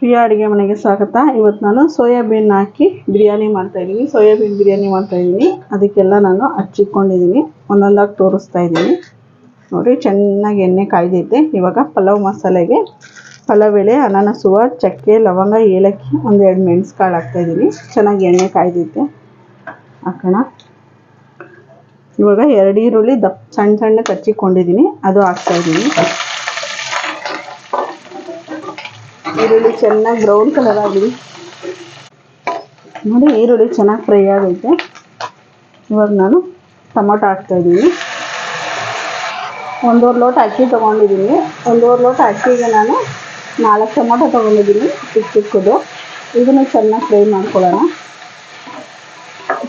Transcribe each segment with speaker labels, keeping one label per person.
Speaker 1: ಪ್ರಿಯ ಅಡುಗೆ ಮನೆಗೆ ಸ್ವಾಗತ. ಇವತ್ತು ನಾನು ಸೋಯಾಬೀನ್ ಹಾಕಿ ಬಿರಿಯಾನಿ ಮಾಡ್ತಾಯಿದ್ದೀನಿ ಸೋಯಾಬೀನ್ ಬಿರಿಯಾನಿ ಮಾಡ್ತಾಯಿದ್ದೀನಿ ಅದಕ್ಕೆಲ್ಲ ನಾನು ಹಚ್ಚಿಕೊಂಡಿದ್ದೀನಿ. ಒಂದೊಂದಾಗಿ ತೋರಿಸ್ತಾ ಇದ್ದೀನಿ. ನೋಡಿ, ಚೆನ್ನಾಗಿ ಎಣ್ಣೆ ಕಾಯ್ದೈತೆ. ಇವಾಗ ಪಲಾವ್ ಮಸಾಲೆಗೆ ಪಲಾವ್ ಎಳೆ ಅನಾನಸುವ, ಚಕ್ಕೆ, ಲವಂಗ, ಏಲಕ್ಕಿ, ಒಂದೆರಡು ಮೆಣಸು ಕಾಳು ಹಾಕ್ತಾಯಿದ್ದೀನಿ ಚೆನ್ನಾಗಿ ಎಣ್ಣೆ ಕಾಯ್ದೈತೆ. ಹಾಕೋಣ. ಇವಾಗ ಎರಡು ಈರುಳ್ಳಿ ದಪ್ಪ, ಸಣ್ಣ ಸಣ್ಣಕ್ಕೆ ಹಚ್ಚಿಕೊಂಡಿದ್ದೀನಿ ಅದು ಹಾಕ್ತಾಯಿದ್ದೀನಿ ಈರುಳ್ಳಿ ಚೆನ್ನಾಗಿ ಬ್ರೌನ್ ಕಲರ್ ಆಗಲಿ. ನೋಡಿ, ಈರುಳ್ಳಿ ಚೆನ್ನಾಗಿ ಫ್ರೈ ಆಗೈತೆ. ಇವಾಗ ನಾನು ಟೊಮೊಟೊ ಹಾಕ್ತಾಯಿದ್ದೀನಿ ಒಂದೂವರೆ ಲೋಟ ಅಕ್ಕಿ ತೊಗೊಂಡಿದ್ದೀನಿ. ಒಂದೂವರೆ ಲೋಟ ಅಕ್ಕಿಗೆ ನಾನು ನಾಲ್ಕು ಟೊಮೊಟೊ ತೊಗೊಂಡಿದ್ದೀನಿ, ಚಿಕ್ಕ ಚಿಕ್ಕದು. ಇದನ್ನು ಚೆನ್ನಾಗಿ ಫ್ರೈ ಮಾಡ್ಕೊಳ್ಳೋಣ.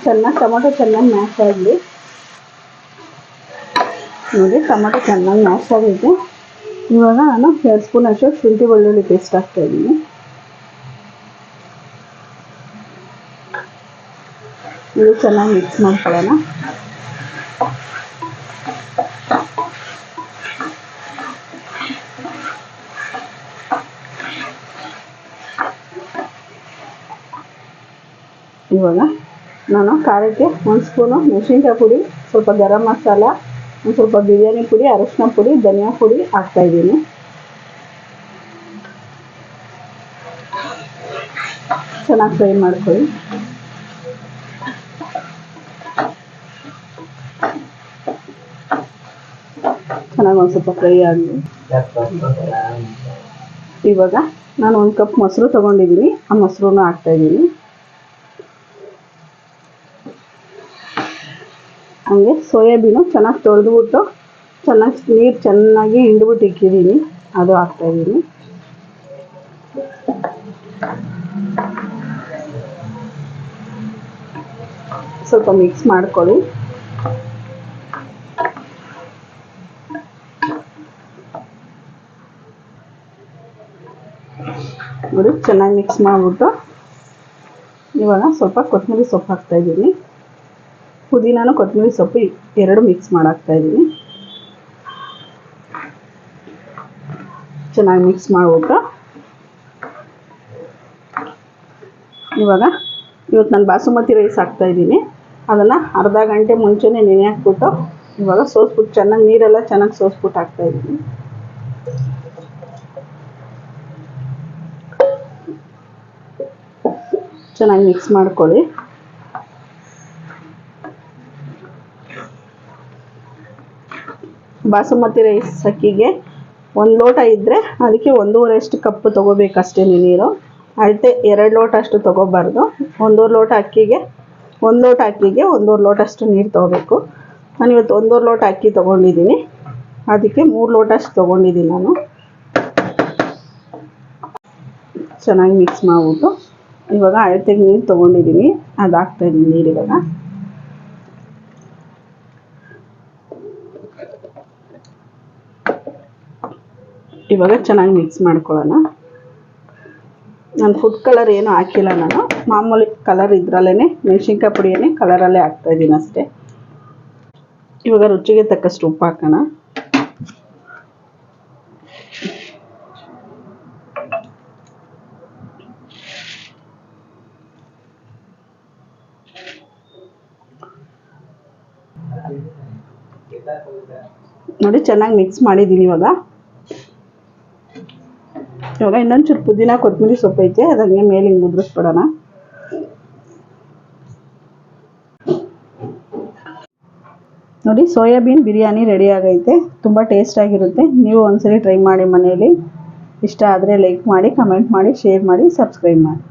Speaker 1: ಚೆನ್ನಾಗಿ ಟೊಮೊಟೊ ಚೆನ್ನಾಗಿ ಮ್ಯಾಶ್ ಆಗಲಿ. ನೋಡಿ, ಟೊಮೊಟೊ ಚೆನ್ನಾಗಿ ಮ್ಯಾಶ್ ಆಗೈತೆ. ಇವಾಗ ನಾನು ಎರಡು ಸ್ಪೂನ್ ಅಷ್ಟು ಶುಂಠಿ ಬೆಳ್ಳುಳ್ಳಿ ಪೇಸ್ಟ್ ಹಾಕ್ತಾ ಇದ್ದೀನಿ ಇದು ಚೆನ್ನಾಗಿ ಮಿಕ್ಸ್ ಮಾಡ್ಕೊಳ್ಳೋಣ ಇವಾಗ ನಾನು ಖಾರಕ್ಕೆ ಒಂದು ಸ್ಪೂನು ಮೆಣಸಿನ್ಕಾಯಿ ಪುಡಿ ಸ್ವಲ್ಪ ಗರಂ ಮಸಾಲ ಒಂದು ಸ್ವಲ್ಪ ಬಿರಿಯಾನಿ ಪುಡಿ, ಅರಶಿನ ಪುಡಿ, ಧನಿಯಾ ಪುಡಿ ಹಾಕ್ತಾ ಇದ್ದೀನಿ. ಚೆನ್ನಾಗಿ ಫ್ರೈ ಮಾಡ್ಕೊಳ್ಳಿ. ಚೆನ್ನಾಗಿ ಒಂದು ಸ್ವಲ್ಪ ಫ್ರೈ ಆಗಲಿ ಇವಾಗ ನಾನು ಒಂದು ಕಪ್ ಮೊಸರು ತೊಗೊಂಡಿದ್ದೀನಿ. ಆ ಮೊಸರನ್ನ ಹಾಕ್ತಾಯಿದ್ದೀನಿ ಹಂಗೆ ಸೋಯಾಬೀನು ಚೆನ್ನಾಗಿ ತೊಳೆದ್ಬಿಟ್ಟು ಚೆನ್ನಾಗಿ ನೀರು ಚೆನ್ನಾಗಿ ಹಿಂಡ್ಬಿಟ್ಟು ಇಕ್ಕಿದ್ದೀನಿ ಅದು ಹಾಕ್ತಾಯಿದ್ದೀನಿ ಸ್ವಲ್ಪ ಮಿಕ್ಸ್ ಮಾಡ್ಕೊಳ್ಳಿ. ನೋಡಿ, ಚೆನ್ನಾಗಿ ಮಿಕ್ಸ್ ಮಾಡಿಬಿಟ್ಟು ಇವಾಗ ಸ್ವಲ್ಪ ಕೊತ್ತಂಬರಿ ಸೊಪ್ಪು ಹಾಕ್ತಾಯಿದ್ದೀನಿ ಪುದೀನಾನು ಕೊತ್ತಂಬರಿ ಸೊಪ್ಪು ಎರಡು ಮಿಕ್ಸ್ ಮಾಡಾಕ್ತಾ ಇದ್ದೀನಿ ಚೆನ್ನಾಗಿ ಮಿಕ್ಸ್ ಮಾಡಿಬಿಟ್ಟು. ಇವಾಗ ಇವತ್ತು ನಾನು ಬಾಸುಮತಿ ರೈಸ್ ಹಾಕ್ತಾ ಇದ್ದೀನಿ ಅದನ್ನು ಅರ್ಧ ಗಂಟೆ ಮುಂಚೆನೇ ನೆನೆ ಹಾಕ್ಬಿಟ್ಟು, ಇವಾಗ ಸೋಸ್ಬಿಟ್ಟು ಚೆನ್ನಾಗಿ ನೀರೆಲ್ಲ ಚೆನ್ನಾಗಿ ಸೋಸ್ಬಿಟ್ಟು ಹಾಕ್ತಾಯಿದ್ದೀನಿ ಚೆನ್ನಾಗಿ ಮಿಕ್ಸ್ ಮಾಡ್ಕೊಳ್ಳಿ. ಬಾಸುಮತಿ ರೈಸ್ ಅಕ್ಕಿಗೆ ಒಂದು ಲೋಟ ಇದ್ದರೆ ಅದಕ್ಕೆ ಒಂದೂವರೆ ಅಷ್ಟು ಕಪ್ಪು ತೊಗೋಬೇಕಷ್ಟೇ ನೀರು. ಅಳತೆ ಎರಡು ಲೋಟ ಅಷ್ಟು ತೊಗೋಬಾರ್ದು. ಒಂದೂವರೆ ಲೋಟ ಅಕ್ಕಿಗೆ, ಒಂದು ಲೋಟ ಅಕ್ಕಿಗೆ ಒಂದೂವರೆ ಲೋಟ ಅಷ್ಟು ನೀರು ತೊಗೋಬೇಕು. ನಾನು ಇವತ್ತು ಒಂದೂವರೆ ಲೋಟ ಅಕ್ಕಿ ತೊಗೊಂಡಿದ್ದೀನಿ. ಅದಕ್ಕೆ ಮೂರು ಲೋಟ ಅಷ್ಟು ತೊಗೊಂಡಿದ್ದೀನಿ ನಾನು. ಚೆನ್ನಾಗಿ ಮಿಕ್ಸ್ ಮಾಡಿಬಿಟ್ಟು ಇವಾಗ ಅಳತೆಗೆ ನೀರು ತೊಗೊಂಡಿದ್ದೀನಿ. ಅದು ಹಾಕ್ತಾಯಿದ್ದೀನಿ ನೀರು ಇವಾಗ ಇವಾಗ ಚೆನ್ನಾಗಿ ಮಿಕ್ಸ್ ಮಾಡ್ಕೊಳ್ಳೋಣ. ನಾನು ಫುಡ್ ಕಲರ್ ಏನು ಹಾಕಿಲ್ಲ ನಾನು. ಮಾಮೂಲಿ ಕಲರ್ ಇದ್ರಲ್ಲೇ ಮೆಣಸಿನ್ಕಾಯಿ ಪುಡಿಯೇ ಕಲರಲ್ಲೇ ಹಾಕ್ತಾಯಿದ್ದೀನಿ ಅಷ್ಟೇ. ಇವಾಗ ರುಚಿಗೆ ತಕ್ಕಷ್ಟು ಉಪ್ಪು ಹಾಕೋಣ. ನೋಡಿ ಚೆನ್ನಾಗಿ ಮಿಕ್ಸ್ ಮಾಡಿದ್ದೀನಿ ಇವಾಗ. ಇವಾಗ ಇನ್ನೊಂಚೂರು ಪುದೀನ ಕೊತ್ತಂಬರಿ ಸೊಪ್ಪು ಐತೆ ಅದನ್ನ ಹಂಗೆ ಮೇಲೆ ಹಿಂಗೆ ಮುದ್ರಿಸ್ಬಿಡೋಣ. ನೋಡಿ, ಸೋಯಾಬೀನ್ ಬಿರಿಯಾನಿ ರೆಡಿ ಆಗೈತೆ, ತುಂಬ ಟೇಸ್ಟಾಗಿರುತ್ತೆ ನೀವು ಒಂದ್ಸರಿ ಟ್ರೈ ಮಾಡಿ ಮನೆಯಲ್ಲಿ. ಇಷ್ಟ ಆದರೆ ಲೈಕ್ ಮಾಡಿ ಕಮೆಂಟ್ ಮಾಡಿ ಶೇರ್ ಮಾಡಿ ಸಬ್ಸ್ಕ್ರೈಬ್ ಮಾಡಿ.